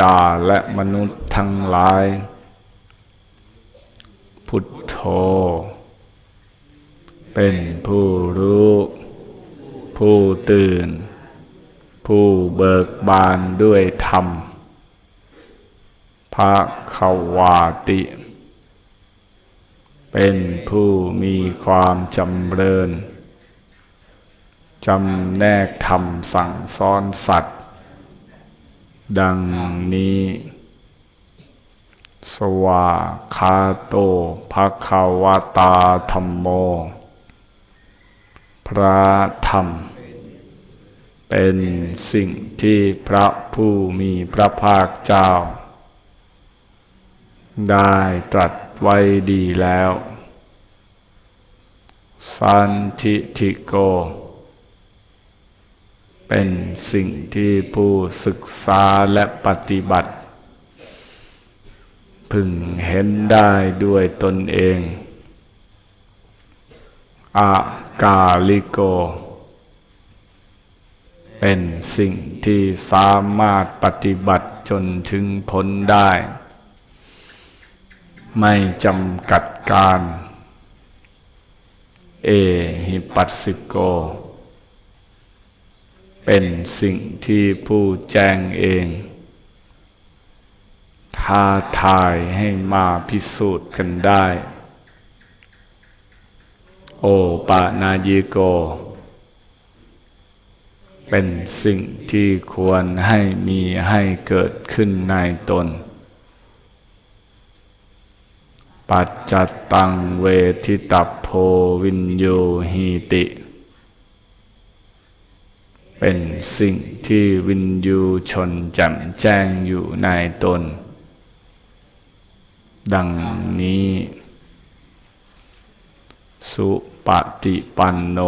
ดาและมนุษย์ทั้งหลาย พุทโธ เป็นผู้รู้ ผู้ตื่น ผู้เบิกบานด้วยธรรมพระขวาติ เป็นผู้มีความจำเริญจำแนกธรรมสั่งสอนสัตว์ ดังนี้ สวาคาโตภะคะวตาธรรมโม พระธรรม เป็นสิ่งที่พระผู้มีพระภาคเจ้า ได้ตรัสไว้ดีแล้ว สันทิทิโก เป็นสิ่งที่ผู้ศึกษาและปฏิบัติ พึงเห็นได้ด้วยตนเองอากาลิโก เป็นสิ่งที่สามารถปฏิบัติจนถึงผลได้ ไม่จำกัดการ เอหิปัสสิโก เป็นสิ่งที่ผู้แจ้งเองท้าทายให้มาพิสูจน์กันได้ โอปานายิโก เป็นสิ่งที่ควรให้มีให้เกิดขึ้นในตน ปัจจัตตังเวทิตาโพวินโยหีติ เป็นสิ่งที่วินยูชนจ่มแจ้งอยู่ในตน ดังนี้ สุปฏิปันโน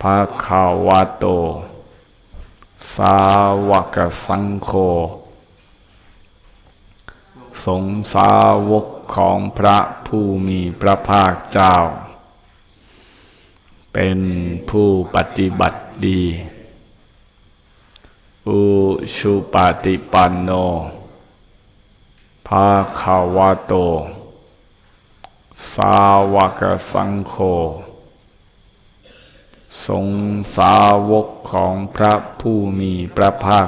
ภะคะวะโต สาวกสังโฆสงสาวกของพระผู้มีพระภาคเจ้า เป็นผู้ปฏิบัติดี อุชุปฏิปันโนภาคาวะโต สาวกสังโฆ สงสาวกของพระผู้มีพระภาค